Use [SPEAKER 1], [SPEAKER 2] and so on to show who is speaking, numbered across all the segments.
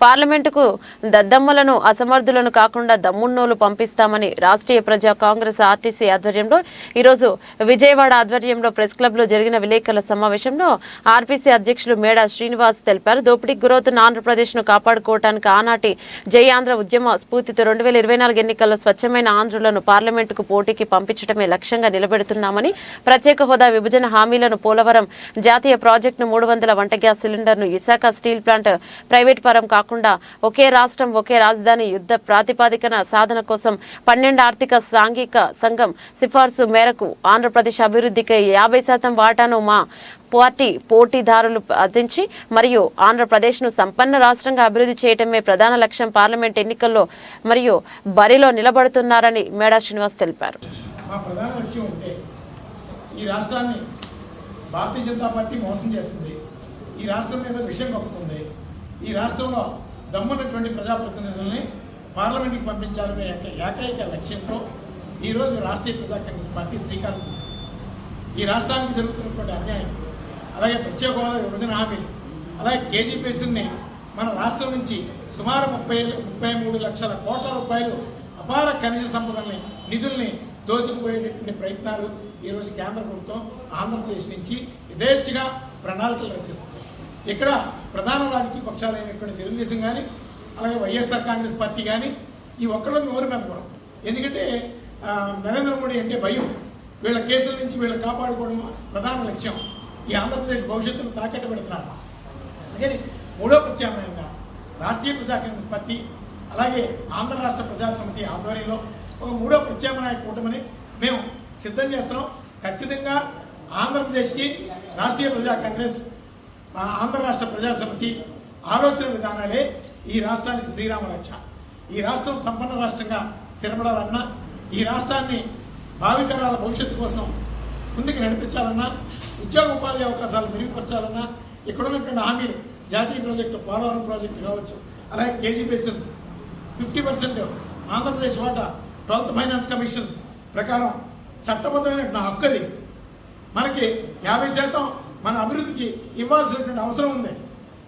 [SPEAKER 1] పార్లమెంటుకు దద్దమ్మలను అసమర్థులను కాకుండా దమ్మున్నోలు పంపిస్తామని రాష్ట్రీయ ప్రజా కాంగ్రెస్ ఆర్టీసీ ఆధ్వర్యంలో ఈరోజు విజయవాడ ఆధ్వర్యంలో ప్రెస్ క్లబ్లో జరిగిన విలేకరుల సమావేశంలో ఆర్పీసీ అధ్యక్షులు మేడా శ్రీనివాస్ తెలిపారు. దోపిడీకి గురవుతున్న ఆంధ్రప్రదేశ్ను కాపాడుకోవటానికి ఆనాటి జై ఆంధ్ర ఉద్యమ స్ఫూర్తితో రెండు వేల ఇరవై నాలుగు ఎన్నికల్లో స్వచ్ఛమైన ఆంధ్రులను పార్లమెంటుకు పోటీకి పంపించడమే లక్ష్యంగా నిలబెడుతున్నామని ప్రత్యేక హోదా విభజన హామీలను పోలవరం జాతీయ ప్రాజెక్టును మూడు వందల వంట గ్యాస్ సిలిండర్ను విశాఖ స్టీల్ ప్లాంట్ ప్రైవేట్ పరం కాకుండా ఒకే రాష్ట్రం ఒకే రాజధాని యుద్ధ ప్రాతిపాదికన సాధన కోసం పన్నెండు ఆర్థిక సాంఘిక సంఘం సిఫార్సు మేరకు ఆంధ్రప్రదేశ్ అభివృద్ధికి యాభై శాతం వాటాను మా పార్టీ పోటీదారులు అందించి మరియు ఆంధ్రప్రదేశ్ను సంపన్న రాష్ట్రంగా అభివృద్ధి చేయటమే ప్రధాన లక్ష్యం పార్లమెంట్ ఎన్నికల్లో మరియు బరిలో నిలబడుతున్నారని మేడా శ్రీనివాస్ తెలిపారు.
[SPEAKER 2] ఈ రాష్ట్రాన్ని భారతీయ జనతా పార్టీ మోసం చేస్తుంది. ఈ రాష్ట్రం మీద విషయం కప్పుతుంది ఈ రాష్ట్రంలో దమ్మున్నటువంటి ప్రజాప్రతినిధుల్ని పార్లమెంట్కి పంపించాలనే ఏకైక లక్ష్యంతో ఈరోజు రాష్ట్రీయ ప్రజా కాంగ్రెస్ పార్టీ శ్రీకారం ఈ రాష్ట్రానికి జరుగుతున్నటువంటి అన్యాయం అలాగే ప్రత్యేక హోదా విభజన హామీలు అలాగే కేజీపీఎస్ని మన రాష్ట్రం నుంచి సుమారు ముప్పై ముప్పై మూడు లక్షల కోట్ల రూపాయలు అపార ఖనిజ సంపదల్ని నిధుల్ని దోచుకుపోయేటువంటి ప్రయత్నాలు ఈరోజు కేంద్ర ప్రభుత్వం ఆంధ్రప్రదేశ్ నుంచి యథేచ్ఛగా ప్రణాళికలు రచిస్తుంది. ఇక్కడ ప్రధాన రాజకీయ పక్షాలైనటువంటి తెలుగుదేశం కానీ అలాగే వైఎస్ఆర్ కాంగ్రెస్ పార్టీ కానీ ఈ ఒక్కళ్ళని నోరు మెదపడం. ఎందుకంటే నరేంద్ర మోడీ అంటే భయం. వీళ్ళ కేసుల నుంచి వీళ్ళని కాపాడుకోవడం ప్రధాన లక్ష్యం. ఈ ఆంధ్రప్రదేశ్ భవిష్యత్తును తాకట్టు పెడుతున్నారు అందుకని మూడో ప్రత్యామ్నాయంగా రాష్ట్రీయ ప్రజా కాంగ్రెస్ పార్టీ అలాగే ఆంధ్ర రాష్ట్ర ప్రజా సమితి ఆధ్వర్యంలో ఒక మూడో ప్రత్యామ్నాయ కూటమిని మేము సిద్ధం చేస్తున్నాం. ఖచ్చితంగా ఆంధ్రప్రదేశ్కి రాష్ట్రీయ ప్రజా కాంగ్రెస్ మా ఆంధ్ర రాష్ట్ర ప్రజా సమితి ఆలోచన విధానాలే ఈ రాష్ట్రానికి శ్రీరామ రక్ష. ఈ రాష్ట్రం సంపన్న రాష్ట్రంగా స్థిరపడాలన్నా ఈ రాష్ట్రాన్ని భావితరాల భవిష్యత్తు కోసం ముందుకు నడిపించాలన్నా ఉద్యోగ ఉపాధి అవకాశాలు మెరుగుపరచాలన్నా ఇక్కడ ఉన్నటువంటి హామీలు జాతీయ ప్రాజెక్టు పోలవరం ప్రాజెక్టు కావచ్చు అలాగే KG basin fifty percent Andhra Pradesh వాటా ట్వెల్త్ ఫైనాన్స్ కమిషన్ ప్రకారం చట్టబద్ధమైన నా హక్కు అది మనకి యాభై శాతం మన అభివృద్ధికి ఇవ్వాల్సినటువంటి అవసరం ఉంది.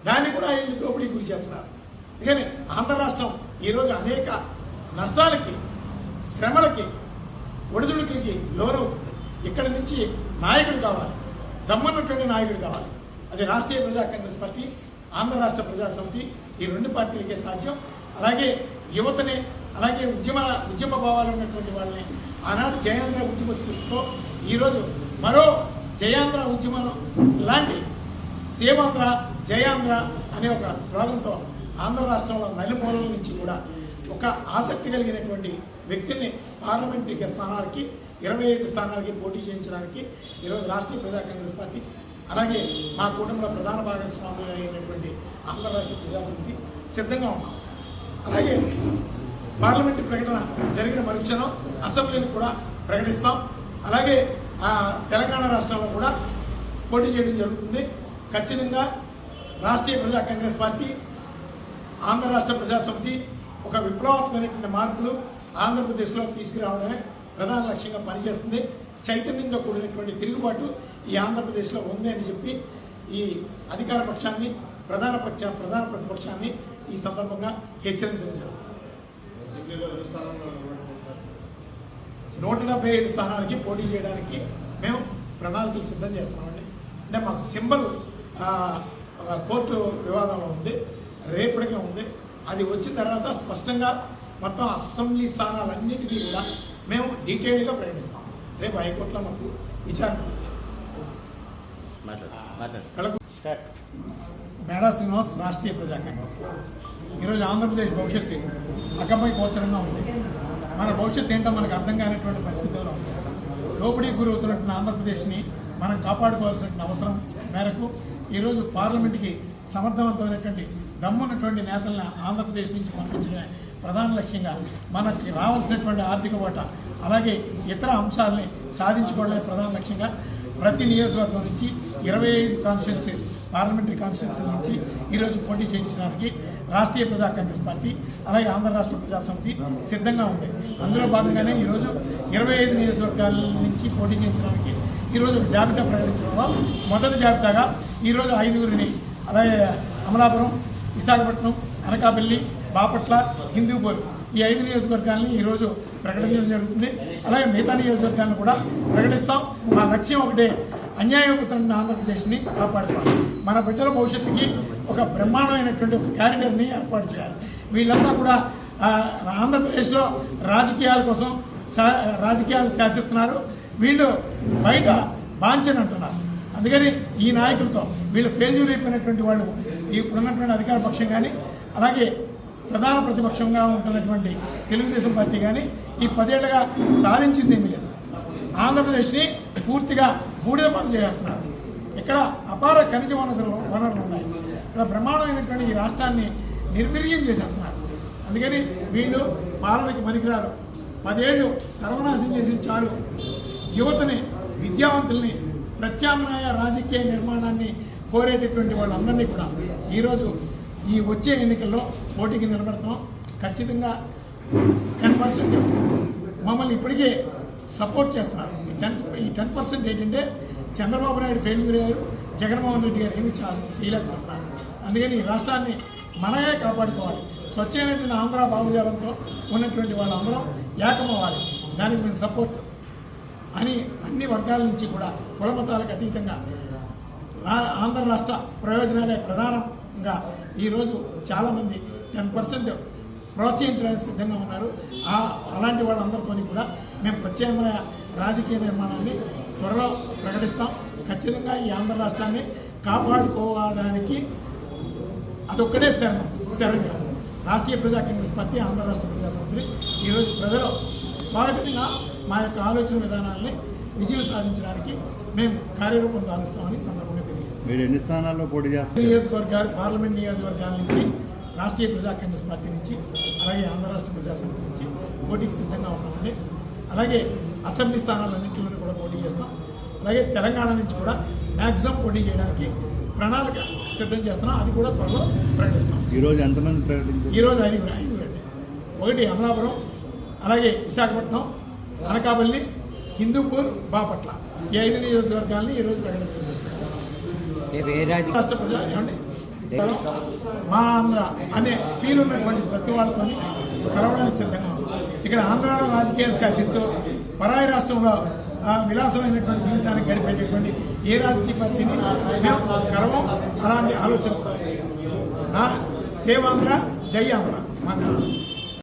[SPEAKER 2] దాన్ని కూడా వీళ్ళు దోపిడీ గురి చేస్తున్నారు. అందుకని ఆంధ్ర రాష్ట్రం ఈరోజు అనేక నష్టాలకి శ్రమలకి ఒడిదుడుకులకి లోనవుతుంది. ఇక్కడి నుంచి నాయకుడు కావాలి. దమ్మన్నటువంటి నాయకుడు కావాలి. అది రాష్ట్రీయ ప్రజా కాంగ్రెస్ పార్టీ ఆంధ్ర రాష్ట్ర ప్రజా సమితి ఈ రెండు పార్టీలకే సాధ్యం. అలాగే యువతని అలాగే ఉద్యమ ఉద్యమ భావాలు ఉన్నటువంటి వాళ్ళని ఆనాడు జయాంధ్ర ఉద్యమ స్ఫూర్తితో ఈరోజు మరో జయాంధ్ర ఉద్యమం లాంటి సేవాంధ్ర జయాంధ్ర అనే ఒక స్లోగన్తో ఆంధ్ర రాష్ట్రంలో నలుమూలల నుంచి కూడా ఒక ఆసక్తి కలిగినటువంటి వ్యక్తిని పార్లమెంటరీ స్థానాలకి ఇరవై ఐదు స్థానాలకి పోటీ చేయించడానికి ఈరోజు రాష్ట్రీయ ప్రజా కాంగ్రెస్ పార్టీ అలాగే మా కుటుంబంలో ప్రధాన భాగస్వామి అయినటువంటి ఆంధ్ర రాష్ట్ర ప్రజాసమితి సిద్ధంగా ఉన్నాం. అలాగే పార్లమెంటు ప్రకటన జరిగిన మరుక్షణం అసెంబ్లీని కూడా ప్రకటిస్తాం. అలాగే తెలంగాణ రాష్ట్రంలో కూడా పోటీ చేయడం జరుగుతుంది. ఖచ్చితంగా రాష్ట్రీయ ప్రజా కాంగ్రెస్ పార్టీ ఆంధ్ర రాష్ట్ర ప్రజాసమితి ఒక విప్లవాత్మకమైనటువంటి మార్పులు ఆంధ్రప్రదేశ్లో తీసుకురావడమే ప్రధాన లక్ష్యంగా పనిచేస్తుంది. చైతన్యంతో కూడినటువంటి తిరుగుబాటు ఈ ఆంధ్రప్రదేశ్లో ఉంది అని చెప్పి ఈ అధికార పక్షాన్ని ప్రధాన పక్ష ప్రధాన ప్రతిపక్షాన్ని ఈ సందర్భంగా హెచ్చరించడం జరుగుతుంది. నూట డెబ్బై ఐదు స్థానాలకి పోటీ చేయడానికి మేము ప్రణాళికలు సిద్ధం చేస్తున్నామండి. అంటే మాకు సింబల్ కోర్టు వివాదంలో ఉంది రేపటికే ఉంది. అది వచ్చిన తర్వాత స్పష్టంగా మొత్తం అసెంబ్లీ స్థానాలన్నిటికీ కూడా మేము డీటెయిల్గా ప్రకటిస్తాం. రేపు హైకోర్టులో మాకు విచారణ మేడా శ్రీనివాస్ రాష్ట్రీయ ప్రజా కాంగ్రెస్. ఈరోజు ఆంధ్రప్రదేశ్ భవిష్యత్తు అగ్గమై గోచరంగా ఉంది. మన భవిష్యత్తు ఏంటో మనకు అర్థం కానిటువంటి పరిస్థితుల్లో ఉంది దోపిడీ గురవుతున్నటువంటి ఆంధ్రప్రదేశ్ని మనం కాపాడుకోవాల్సిన అవసరం మేరకు ఈరోజు పార్లమెంట్కి సమర్థవంతమైనటువంటి దమ్మున్నటువంటి నేతలను ఆంధ్రప్రదేశ్ నుంచి పంపించడమే ప్రధాన లక్ష్యంగా మనకి రావాల్సినటువంటి ఆర్థిక ఓటా అలాగే ఇతర అంశాలని సాధించుకోవడమే ప్రధాన లక్ష్యంగా ప్రతి నియోజకవర్గం నుంచి ఇరవై ఐదు కాన్స్టిట్యున్సీ పార్లమెంటరీ కాన్స్టిట్యున్సీ నుంచి ఈరోజు పోటీ చేయించడానికి రాష్ట్రీయ ప్రజా కాంగ్రెస్ పార్టీ అలాగే ఆంధ్ర రాష్ట్ర ప్రజా సమితి సిద్ధంగా ఉంది. అందులో భాగంగానే ఈరోజు ఇరవై ఐదు నియోజకవర్గాల నుంచి పోటీ చేయించడానికి ఈరోజు ఒక జాబితా వల్ల మొదటి జాబితాగా ఈరోజు ఐదుగురిని అలాగే అమలాపురం విశాఖపట్నం అనకాపల్లి బాపట్ల హిందూపూర్ ఈ ఐదు నియోజకవర్గాలని ఈరోజు ప్రకటించడం జరుగుతుంది. అలాగే మిగతా నియోజకవర్గాలను కూడా ప్రకటిస్తాం. మా లక్ష్యం ఒకటే అన్యాయపుతున్న ఆంధ్రప్రదేశ్ని కాపాడుకోవాలి. మన బిడ్డల భవిష్యత్తుకి ఒక బ్రహ్మాండమైనటువంటి ఒక క్యారిడర్ని ఏర్పాటు చేయాలి. వీళ్ళంతా కూడా ఆంధ్రప్రదేశ్లో రాజకీయాల కోసం శా- రాజకీయాలు శాసిస్తున్నారు. వీళ్ళు బయట బాంచని అంటున్నారు. అందుకని ఈ నాయకులతో వీళ్ళు ఫెయిల్యూర్ అయిపోయినటువంటి వాళ్ళు ఇప్పుడున్నటువంటి అధికార పక్షం కానీ అలాగే ప్రధాన ప్రతిపక్షంగా ఉంటున్నటువంటి తెలుగుదేశం పార్టీ కానీ ఈ పదేళ్ళుగా సాధించింది ఏమీ లేదు. ఆంధ్రప్రదేశ్ని పూర్తిగా బూడిద పాలు చేస్తున్నారు. ఇక్కడ అపార ఖనిజ వనరులు వనరులు ఉన్నాయి. ఇక్కడ బ్రహ్మాండమైనటువంటి ఈ రాష్ట్రాన్ని నిర్వీర్యం చేసేస్తున్నారు. అందుకని వీళ్ళు పాలనకి పనికిరారు. పదేళ్ళు సర్వనాశం చేసిన చాలు. యువతని విద్యావంతుల్ని ప్రత్యామ్నాయ రాజకీయ నిర్మాణాన్ని కోరేటటువంటి వాళ్ళందరినీ కూడా ఈరోజు ఈ వచ్చే ఎన్నికల్లో పోటీకి నిలబెడతాం ఖచ్చితంగా టెన్ పర్సెంట్ మమ్మల్ని ఇప్పటికే సపోర్ట్ చేస్తున్నారు. టెన్ ఈ టెన్ పర్సెంట్ ఏంటంటే చంద్రబాబు నాయుడు ఫెయిల్యూర్ అయ్యారు జగన్మోహన్ రెడ్డి గారు ఏమి చాలు చేయలేకపోతున్నారు. అందుకని ఈ రాష్ట్రాన్ని మనమే కాపాడుకోవాలి. స్వచ్ఛమైనటువంటి ఆంధ్ర భావజాలంతో ఉన్నటువంటి వాళ్ళందరం ఏకమవ్వాలి. దానికి మేము సపోర్ట్ అని అన్ని వర్గాల నుంచి కూడా కులమతాలకు అతీతంగా ఆంధ్ర రాష్ట్ర ప్రయోజనాలే ప్రధానంగా ఈరోజు చాలామంది టెన్ పర్సెంట్ ప్రోత్సహించడానికి సిద్ధంగా ఉన్నారు. ఆ అలాంటి వాళ్ళందరితోని కూడా మేము ప్రత్యామ్నాయ రాజకీయ నిర్మాణాన్ని త్వరలో ప్రకటిస్తాం. ఖచ్చితంగా ఈ ఆంధ్ర రాష్ట్రాన్ని కాపాడుకోవడానికి అదొక్కటే శరణం శరణ్యం. రాష్ట్రీయ ప్రజా కాంగ్రెస్ పార్టీ ఆంధ్ర రాష్ట్ర ప్రజా సమితిని ఈరోజు ప్రజలు స్వాగతంగా మా యొక్క ఆలోచన విధానాల్ని విజయం సాధించడానికి మేము కార్యరూపం దాలుస్తామని సందర్భంగా తెలియజేస్తాం
[SPEAKER 3] మీరు ఎన్ని స్థానాల్లో పోటీ చేస్తారు?
[SPEAKER 2] నియోజకవర్గాలు పార్లమెంట్ నియోజకవర్గాల నుంచి రాష్ట్రీయ ప్రజా కాంగ్రెస్ పార్టీ నుంచి అలాగే ఆంధ్ర రాష్ట్ర ప్రజా సమితి నుంచి పోటీకి సిద్ధంగా ఉన్నామండి. అలాగే అసెంబ్లీ స్థానాలన్నింటిలోనూ కూడా పోటీ చేస్తాం. అలాగే తెలంగాణ నుంచి కూడా మ్యాక్సిమం పోటీ చేయడానికి ప్రణాళిక సిద్ధం చేస్తున్నాం. అది కూడా త్వరలో ప్రకటిస్తాం.
[SPEAKER 3] ఈరోజు ఎంతమంది ప్రకటించారు?
[SPEAKER 2] ఈరోజు ఐదుగురు ఐదుగురు అండి. ఒకటి అమలాపురం అలాగే విశాఖపట్నం అనకాపల్లి హిందూపూర్ బాపట్ల. ఈ ఐదు నియోజకవర్గాల్ని ఈరోజు ప్రకటించారు రాష్ట్ర ప్రజా ఏమండి? మా ఆంధ్ర అనే ఫీల్ ఉన్నటువంటి ప్రతి వాళ్ళతో కలవడానికి సిద్ధంగా ఇక్కడ ఆంధ్రాలో రాజకీయాలు శాసిస్తూ పరాయి రాష్ట్రంలో విలాసమైనటువంటి జీవితాన్ని గడిపేటటువంటి ఏ రాజకీయ పార్టీని మేము కలవం అలాంటి ఆలోచన. నా సేవాంధ్ర జై ఆంధ్ర. మన